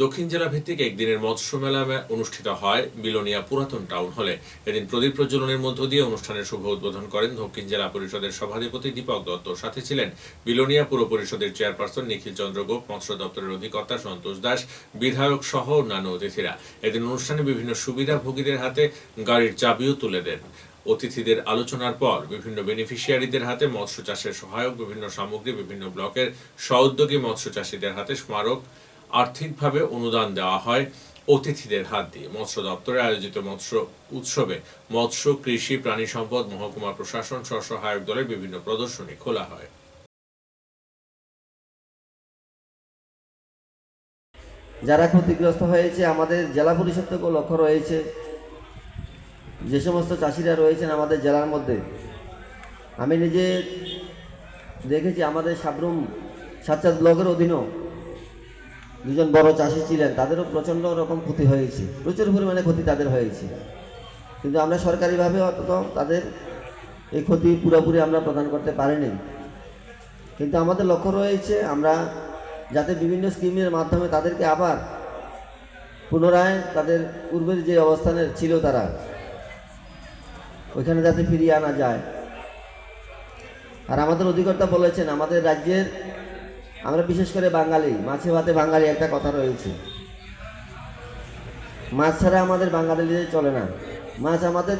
দক্ষিণ জেলা ভিত্তিক একদিনের মৎস্য মেলা অনুষ্ঠিত হয় বিলোনিয়া পুরাতন টাউন হলে। এদিন প্রদীপ প্রজ্বলনের মধ্য দিয়ে অনুষ্ঠানের শুভ উদ্বোধন করেন দক্ষিণ জেলা পরিষদের সভাধিপতি দীপক দত্ত। সাথে ছিলেন বিলোনিয়া পুর পরিষদের চেয়ারপারসন নিখিল চন্দ্র গোপ মৎস্য দপ্তরের অধিকর্তা সন্তোষ দাস, বিধায়ক সহ অন্যান্য অতিথিরা। এদিন অনুষ্ঠানে বিভিন্ন সুবিধাভোগীদের হাতে গাড়ির চাবিও তুলে দেন। অতিথিদের আলোচনার পর বিভিন্ন বেনিফিশিয়ারিদের হাতে মৎস্য চাষের সহায়ক, বিভিন্ন সামগ্রী, বিভিন্ন ব্লকের স্বউদ্যোগী মৎস্য চাষীদের হাতে স্মারক আর্থিকভাবে অনুদান দেওয়া হয় অতিথিদের হাত দিয়ে। মৎস্য দপ্তরে আয়োজিত মৎস্য উৎসবে মৎস্য, কৃষি, প্রাণী সম্পদ, মহকুমা প্রশাসন স্ব সহায়ক দলের বিভিন্ন প্রদর্শনী খোলা হয়। যারা ক্ষতিগ্রস্ত হয়েছে, আমাদের জেলা পরিষদ থেকেও লক্ষ্য রয়েছে। যে সমস্ত চাষিরা রয়েছেন আমাদের জেলার মধ্যে, আমি নিজে দেখেছি আমাদের সাবরুম, সাতচাঁদ ব্লকের অধীনেও দুজন বড় চাষি ছিলেন, তাদেরও প্রচণ্ড রকম ক্ষতি হয়েছে। প্রচুর পরিমাণে ক্ষতি তাদের হয়েছে। কিন্তু আমরা সরকারিভাবে অন্তত তাদের এই ক্ষতি পুরোপুরি আমরা প্রদান করতে পারিনি। কিন্তু আমাদের লক্ষ্য রয়েছে, আমরা যাতে বিভিন্ন স্কিমের মাধ্যমে তাদেরকে আবার পুনরায় তাদের পূর্বের যে অবস্থানে ছিল তারা, ওইখানে যাতে ফিরিয়ে আনা যায়। আর আমাদের অধিকর্তা বলেছেন, আমাদের রাজ্যের আমরা বিশেষ করে বাঙালি, মাছে ভাতে বাঙালি একটা কথা রয়েছে। মাছ ছাড়া আমাদের বাঙালিদের চলে না। মাছ আমাদের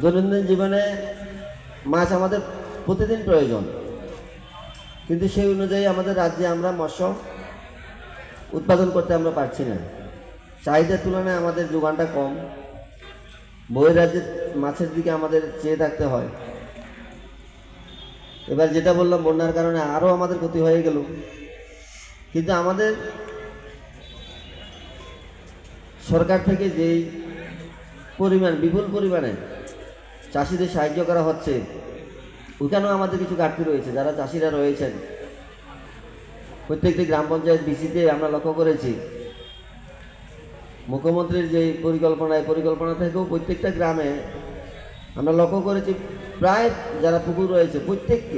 দৈনন্দিন জীবনে মাছ আমাদের প্রতিদিন প্রয়োজন। কিন্তু সেই অনুযায়ী আমাদের রাজ্যে আমরা মৎস্য উৎপাদন করতে আমরা পারছি না। চাহিদার তুলনায় আমাদের যোগানটা কম। বইয়ের রাজ্যের মাছের দিকে আমাদের চেয়ে থাকতে হয়। এবার যেটা বললাম, বন্যার কারণে আরও আমাদের ক্ষতি হয়ে গেল। কিন্তু আমাদের সরকার থেকে যেই পরিমাণ, বিপুল পরিমাণে চাষিদের সাহায্য করা হচ্ছে ওখানেও আমাদের কিছু ঘাটতি রয়েছে, যারা চাষিরা রয়েছেন। প্রত্যেকটি গ্রাম পঞ্চায়েত বিসিতে আমরা লক্ষ্য করেছি। মুখ্যমন্ত্রীর যে পরিকল্পনা পরিকল্পনা থেকেও প্রত্যেকটা গ্রামে আমরা লক্ষ্য করেছি, প্রায় যারা পুকুর রয়েছে, প্রত্যেককে